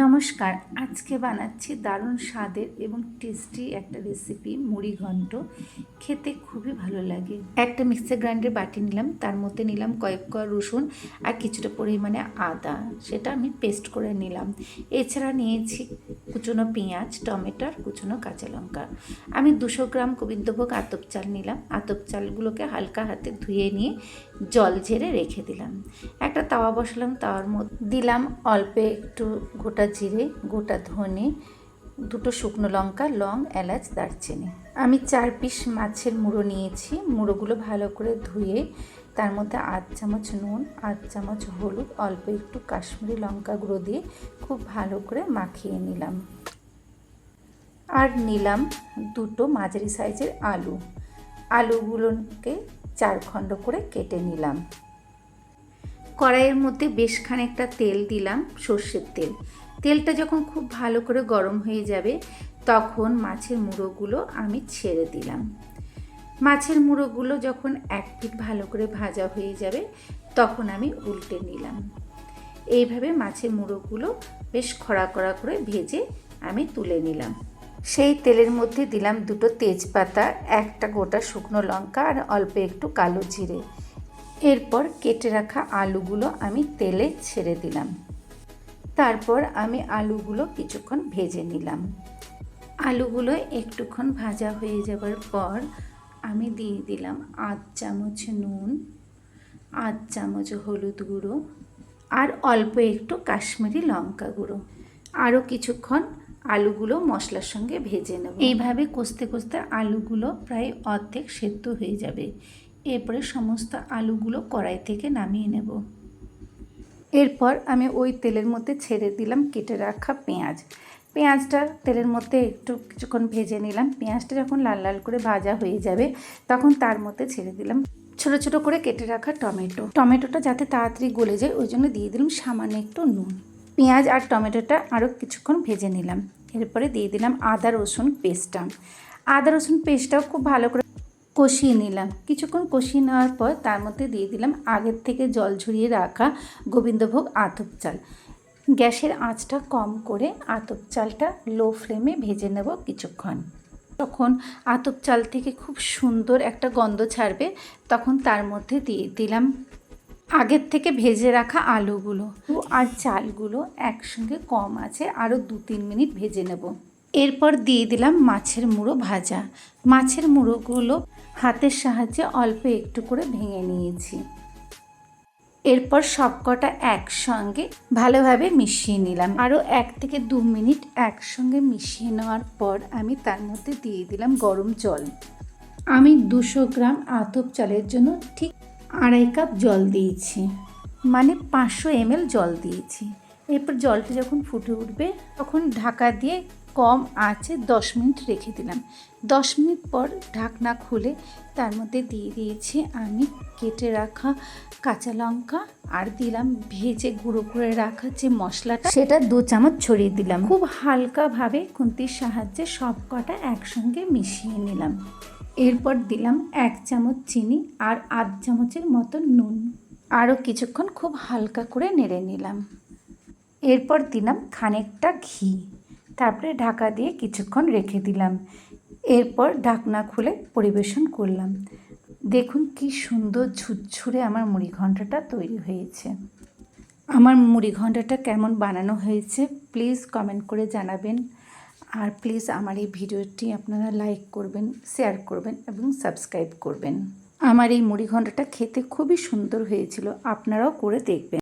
নমস্কার, আজকে বানাচ্ছি দারুণ স্বাদের এবং টেস্টি একটা রেসিপি মুড়ি ঘন্ট। খেতে খুবই ভালো লাগে। একটা মিক্সার গ্রাইন্ডার বাটি নিলাম, তার মধ্যে নিলাম কয়েক কয় রসুন আর কিছুটা পরিমাণে আদা। সেটা আমি পেস্ট করে নিলাম। এছাড়া নিয়েছি কুচনো পেঁয়াজ টমেটোর কুচনো কাঁচা লঙ্কা। আমি দুশো গ্রাম গোবিন্দভোগ আতপ চাল নিলাম। আতপ চালগুলোকে হালকা হাতে ধুয়ে নিয়ে জল ঝেড়ে রেখে দিলাম। একটা তাওয়া বসালাম, তাওয়ার মধ্যে দিলাম অল্পে একটু গোটা জিরে, গোটা ধনে, দুটো শুকনো লঙ্কা, লং, এলাচ, দারচিনি। আমি চার পিস মাছের মুড়ো নিয়েছি। মুড়োগুলো ভালো করে ধুয়ে তার মধ্যে আধ চামচ নুন, আধ চামচ হলুদ, অল্প একটু কাশ্মীরি লঙ্কা গুঁড়ো দিয়ে খুব ভালো করে মাখিয়ে নিলাম। আর নিলাম দুটো মাঝারি সাইজের আলু। আলুগুলোকে চার খণ্ড করে কেটে নিলাম। কড়াইয়ের মধ্যে বেশ খানিকটা তেল দিলাম, সর্ষের তেল। তেলটা যখন খুব ভালো করে গরম হয়ে যাবে, তখন মাছের মুড়োগুলো আমি ছেড়ে দিলাম। মাছের মুড়োগুলো যখন এক পিঠ ভালো করে ভাজা হয়ে যাবে, তখন আমি উল্টে নিলাম। এইভাবে মাছের মুড়োগুলো বেশ খড়া কড়া করে ভেজে আমি তুলে নিলাম। সেই তেলের মধ্যে দিলাম দুটো তেজপাতা, একটা গোটা শুকনো লঙ্কা আর অল্প একটু কালো জিরে। এরপর কেটে রাখা আলুগুলো আমি তেলে ছেড়ে দিলাম। তারপর আমি আলুগুলো কিছুক্ষণ ভেজে নিলাম। আলুগুলো একটুক্ষণ ভাজা হয়ে যাবার পর আমি দিয়ে দিলাম আধ চামচ নুন, আধ চামচ হলুদ গুঁড়ো আর অল্প একটু কাশ্মীরি লঙ্কা গুঁড়ো। আরও কিছুক্ষণ আলুগুলো মশলার সঙ্গে ভেজে নেব। এইভাবে কষতে কষতে আলুগুলো প্রায় অর্ধেক সেদ্ধ হয়ে যাবে। এরপরে সমস্ত আলুগুলো কড়াই থেকে নামিয়ে নেব। এরপর আমি ওই তেলের মধ্যে ছেড়ে দিলাম কেটে রাখা পেঁয়াজ। পেঁয়াজটা তেলের মধ্যে একটু কিছুক্ষণ ভেজে নিলাম। পেঁয়াজটা যখন লাল লাল করে ভাজা হয়ে যাবে, তখন তার মধ্যে ছেড়ে দিলাম ছোট ছোট করে কেটে রাখা টমেটো। টমেটোটা যাতে তাড়াতাড়ি গলে যায়, ওই জন্য দিয়ে দিলাম সামান্য একটু নুন। পেঁয়াজ আর টমেটোটা আরও কিছুক্ষণ ভেজে নিলাম। এরপরে দিয়ে দিলাম আদা রসুন পেস্টটা। আদা রসুন পেস্টটাও খুব ভালো করে কষিয়ে নিলাম। কিছুক্ষণ কষিয়ে নেওয়ার পর তার মধ্যে দিয়ে দিলাম আগের থেকে জল ঝরিয়ে রাখা গোবিন্দভোগ আতপ চাল। গ্যাসের আঁচটা কম করে আতপ চালটা লো ফ্লেমে ভেজে নেব কিছুক্ষণ। তখন আতপ চাল থেকে খুব সুন্দর একটা গন্ধ ছাড়বে, তখন তার মধ্যে দিয়ে দিলাম আগের থেকে ভেজে রাখা আলুগুলো। আর চালগুলো একসঙ্গে কম আছে, আরও দু তিন মিনিট ভেজে নেব। এরপর দিয়ে দিলাম মাছের মুড়ো ভাজা। মাছের মুড়োগুলো হাতের সাহায্যে অল্প একটু করে ভেঙে নিয়েছি। এরপর সবকটা একসঙ্গে ভালোভাবে মিশিয়ে নিলাম। আরও এক থেকে দু মিনিট একসঙ্গে মিশিয়ে নেওয়ার পর আমি তার মধ্যে দিয়ে দিলাম গরম জল। আমি দুশো গ্রাম আতপ চালের জন্য ঠিক আড়াই কাপ জল দিয়েছি মানে পাঁচশো এমএল জল দিয়েছি। এরপর জলটা যখন ফুটে উঠবে, তখন ঢাকা দিয়ে কম আছে, দশ মিনিট রেখে দিলাম। দশ মিনিট পর ঢাকনা খুলে তার মধ্যে দিয়ে দিয়েছি আমি কেটে রাখা কাঁচা লঙ্কা আর দিলাম ভেজে গুঁড়ো করে রাখা যে মশলাটা, সেটা দু চামচ ছড়িয়ে দিলাম। খুব হালকাভাবে খুন্তির সাহায্যে সব কটা একসঙ্গে মিশিয়ে নিলাম। এরপর দিলাম এক চামচ চিনি আর আধ চামচের মতো নুন। আরও কিছুক্ষণ খুব হালকা করে নেড়ে নিলাম। এরপর দিলাম খানিকটা ঘি। তারপরে ঢাকা দিয়ে কিছুক্ষণ রেখে দিলাম। এরপর ঢাকনা খুলে পরিবেশন করলাম। দেখুন কি সুন্দর ঝুরঝুরে আমার মুড়ি ঘণ্টাটা তৈরি হয়েছে। আমার মুড়ি ঘণ্টাটা কেমন বানানো হয়েছে প্লিজ কমেন্ট করে জানাবেন। আর প্লিজ আমার এই ভিডিওটি আপনারা লাইক করবেন শেয়ার করবেন এবং সাবস্ক্রাইব করবেন। আমার এই মুড়িঘণ্টাটা খেতে খুবই সুন্দর হয়েছিল, আপনারাও করে দেখবেন।